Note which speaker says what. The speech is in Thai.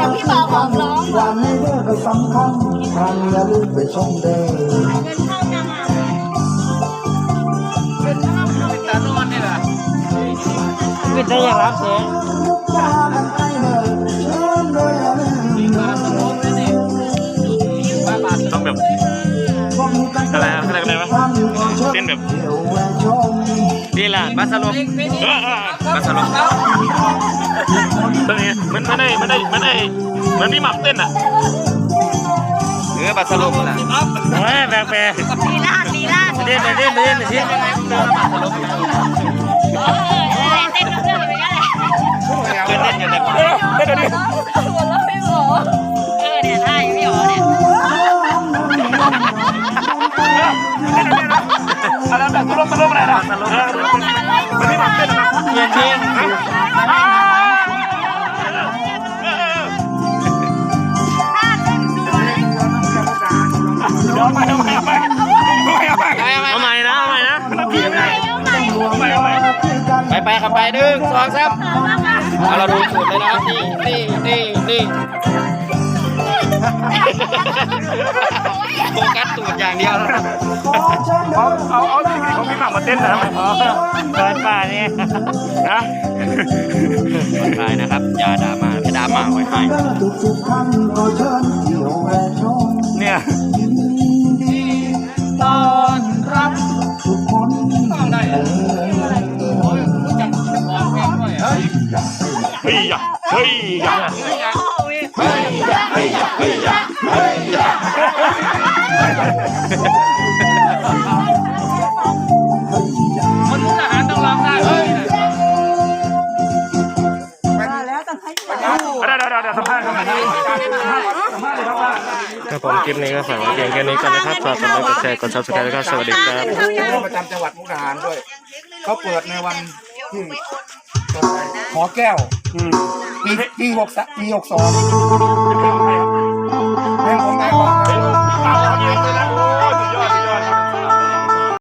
Speaker 1: อย่างที่บอกของร้องวันนี้เรื่องก็สำคัญทำอย่าลืมไปชมเด้
Speaker 2: เงินเข้าจะมาเป็
Speaker 1: นตานอนนี่แหละเป็นได้อย่างรับเสียง
Speaker 3: ต้องแบบอะไรอะไรอะไรวะเต้นแบบ นี่แหละบัสลมเออออบัสลมตัวนี้มันไม่ได้ไม่ได้ไม่ได้มือนพี่หม่ำเต้นอะเออบัสลมน่ะโอ้ยแบกแบก
Speaker 4: ลีลาดลีลาด
Speaker 3: เต้นเต้นเต้นเต้น
Speaker 4: เออเออเต้นกับเพื่อนไปกันแหละ
Speaker 3: เต้นเต้นอย่างเดียวเออเต้นเต้น
Speaker 4: หัวเราะไม่หมอเออเนี่ยได้พี่หมอเนี่ย
Speaker 3: อะไรแบบตลกตลกอะไรนะตลก ย็นเย็นเอาใหม่เอาใหม่เอาใหม่เอาใหม่นะเอาใหม่นะเอาใหม่เอาใหม่
Speaker 2: ไปไปครับไปหนึ่งสองสามเอาเราดูสูตรเลยนะครับนี่นี่นี่นี่โฟกัสสูตรอย่างเดียว
Speaker 3: เอาเอาเอา ม่ำมาเต้นนะเปิดป่านี่นะ
Speaker 2: ไปนะครับอย่าดราม่าจะดราม่าไว้ให้
Speaker 1: ทุกทุกๆท่านก็เชิญเที่ยวแวะชม
Speaker 3: เนี่ย
Speaker 1: ยินดีต้อนรับทุกคนเออ
Speaker 3: เฮ้ยอย่าเฮ้ยอย่า
Speaker 2: มัน เดี๋
Speaker 3: ยวสัมภาษณ์กันหน่อยครับผมคลิปนี้ก็ฝากไว้เพียงแค่นี้กันนะครับฝากกดไลค์กดแชร์กดซับสไครต์แล้วก็สวัสดีครับ
Speaker 5: ประจำจังหวัดมุกดาหารด้วย เขาเปิดในวันที่ขอแก้วปีปีหกสปีหกสอง